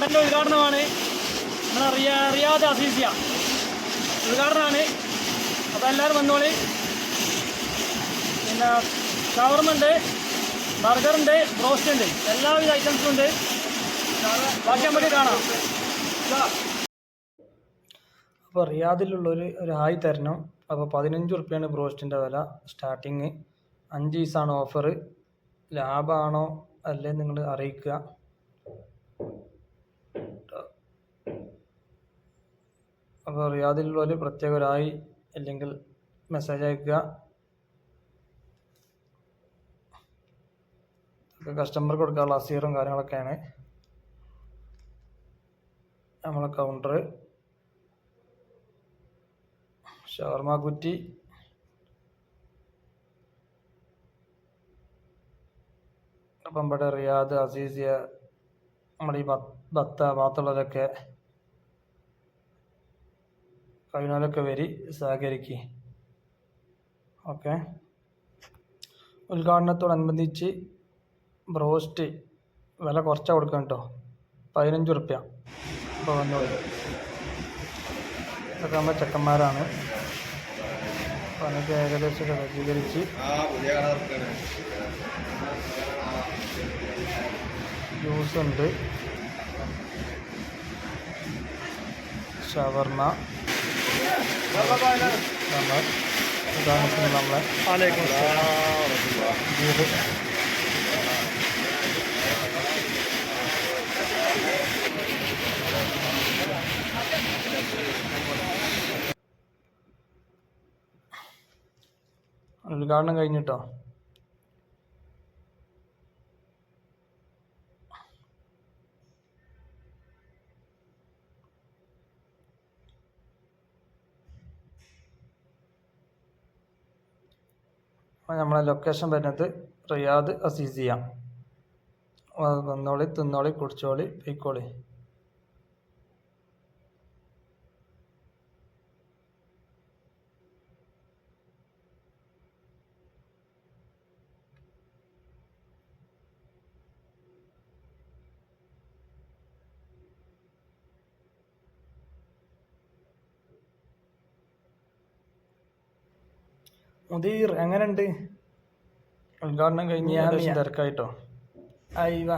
കടന്റെ ഉദ്ഘാടനമാണ്. നമ്മുടെ അറിയാ റിയാദ് അസീസിയ. ഉദ്ഘാടനമാണ്. അപ്പോൾ എല്ലാവരും വന്നോളി. പിന്നെ ഷവർമുണ്ട് ബർഗറുണ്ട് ബ്രോസ്റ്റ് ഉണ്ട് എല്ലാവിധ ഐറ്റംസും ഉണ്ട്. ബാക്കി നമുക്ക് കാണാം. അപ്പോൾ റിയാദിലുള്ളൊരു ഒരു ഹായ് തരണം. അപ്പോൾ പതിനഞ്ച് റുപ്യാണ് ബ്രോസ്റ്റിന്റെ വില സ്റ്റാർട്ടിങ്. അഞ്ച് ദിവസമാണ് ഓഫർ ലാഭമാണോ അല്ലേ നിങ്ങൾ അറിയിക്കുക. അപ്പോൾ റിയാദിലുള്ളവർ പ്രത്യേകരായി അല്ലെങ്കിൽ മെസ്സേജ് അയക്കുക. കസ്റ്റമർക്ക് കൊടുക്കാനുള്ള അസീറും കാര്യങ്ങളൊക്കെയാണ്. നമ്മളെ കൗണ്ടർ ഷവർമ കുറ്റി. അപ്പം ഇവിടെ റിയാദ് അസീസിയ നമ്മുടെ ഈ ഭത്ത ഭാഗത്തുള്ളവരൊക്കെ കഴിയുന്നവരൊക്കെ വരി സഹകരിക്കുക ഓക്കെ. ഉദ്ഘാടനത്തോടനുബന്ധിച്ച് ബ്രോസ്റ്റ് വില കുറച്ചാണ് കൊടുക്കണം കേട്ടോ പതിനഞ്ച് റുപ്യ ഇപ്പോൾ വന്നോളൂ. ഇതൊക്കെ നമ്മുടെ ചെക്കന്മാരാണ്. അപ്പോൾ അതൊക്കെ ഏകദേശം സജ്ജീകരിച്ച് ജ്യൂസ് ഉണ്ട്. ഷവർമ ഉദാഹരണത്തിന് നമ്മളെ ഉദ്ഘാടനം കഴിഞ്ഞിട്ടോ? നമ്മളെ ലൊക്കേഷൻ വരുന്നത് റിയാദ് അസീസിയ. വന്നോളി തിന്നോളി കുടിച്ചോളി പൊയ്ക്കോളി. മുദീർ എങ്ങനെയുണ്ട്? ഉദ്ഘാടനം കഴിഞ്ഞ് തിരക്കായിട്ടോ? തിരക്കായിട്ടോ അയ്യ